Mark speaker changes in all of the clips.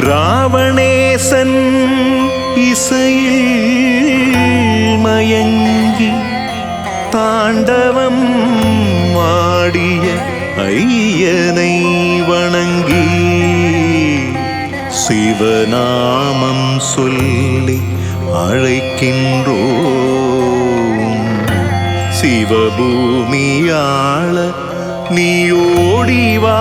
Speaker 1: ராவணேசன் இசையில் மயங்கி தாண்டவம் ஆடிய ஐயனை வணங்கி சிவநாமம் சொல்லி அழைக்கின்றோம். சிவபூமியாள நீ ஓடிவா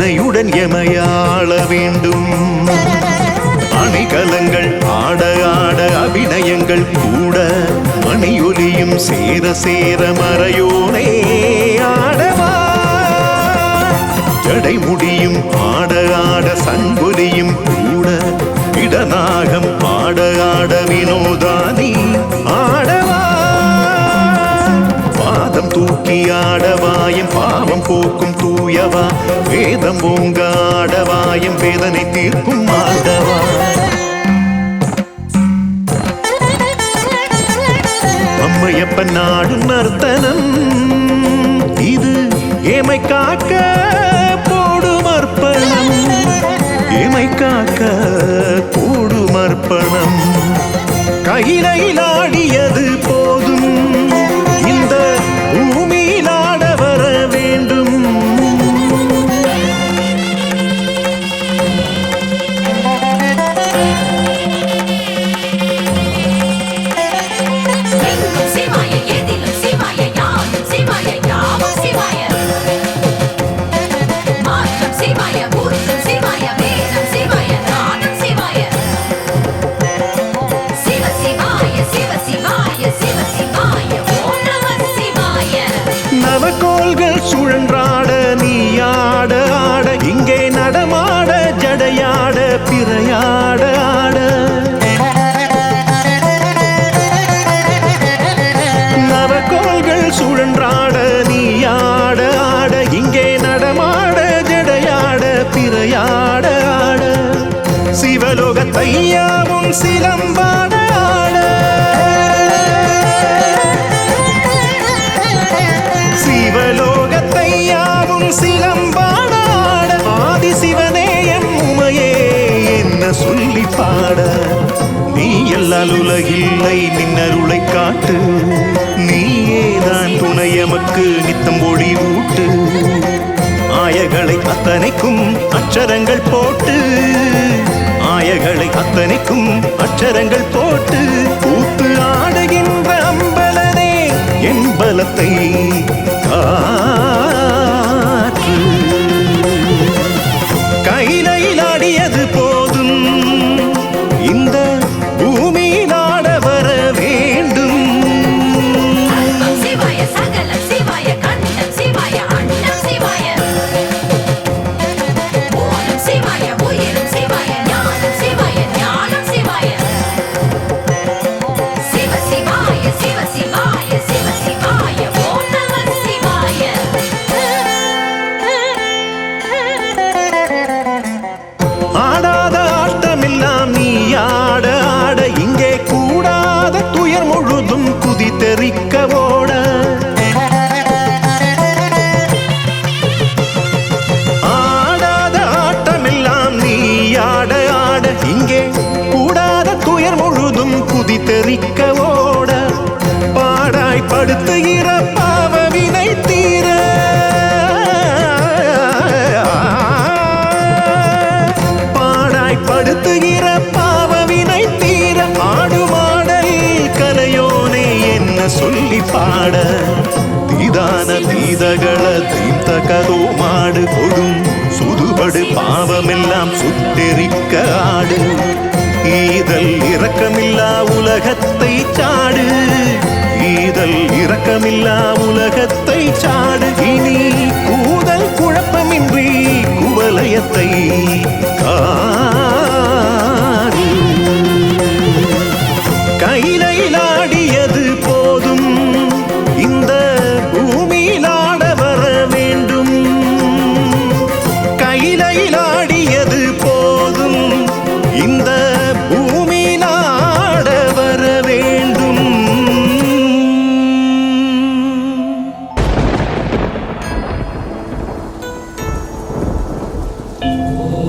Speaker 1: அன்னையுடன் எமையாள வேண்டும். அணிகலங்கள் ஆட ஆட அபிநயங்கள் கூட மணியொலியும் சேர சேர மறையோனே ஆடவா. ஜடை முடியும் ஆட ஆட சங்கொலியும் கூட இடநாகம் ஆட ஆட வினோதானி ஆடவா. பாதம் தூக்கி ஆடவாயம் பாவம் போக்கும் தூயவா வேதம் ஓங்க ஆடவாயம் வேதனை தீர்க்கும் ஆடவா அம்மையப்பன் நாடும் நர்த்தனம். இது ஏமை காக்க போடும் அர்ப்பணம். ஏமை காக்க போடும் அர்ப்பணம். கையிலையில் பாட. நீ எல்லால் உலகில்லை நின்னருளை காட்டு. நீயேதான் துணை எமக்கு நித்தம் ஒளி ஊட்டு. ஆயகளை அத்தனைக்கும் அச்சரங்கள் போட்டு. ஆயகளை அத்தனைக்கும் அச்சரங்கள் போட்டு. கூத்து ஆடுகின்ற அம்பலனே என் பலத்தை காற்று தெறிக்க ஓட ஆடாத ஆட்டமெல்லாம் நீ ஆட
Speaker 2: ஆட இங்கே
Speaker 1: பாட. தீதான தீதகள தீர்த்தகதோ மாடு கொடும். சுதுபடு பாவமெல்லாம் சுட்டெரிக்க ஆடு. ஈதல் இரக்கமில்லா உலகத்தை சாடு. ஈதல் இரக்கமில்லா உலகத்தை சாடு. இனி கூதல் குழப்பமின்றி குவலயத்தை கா Amen.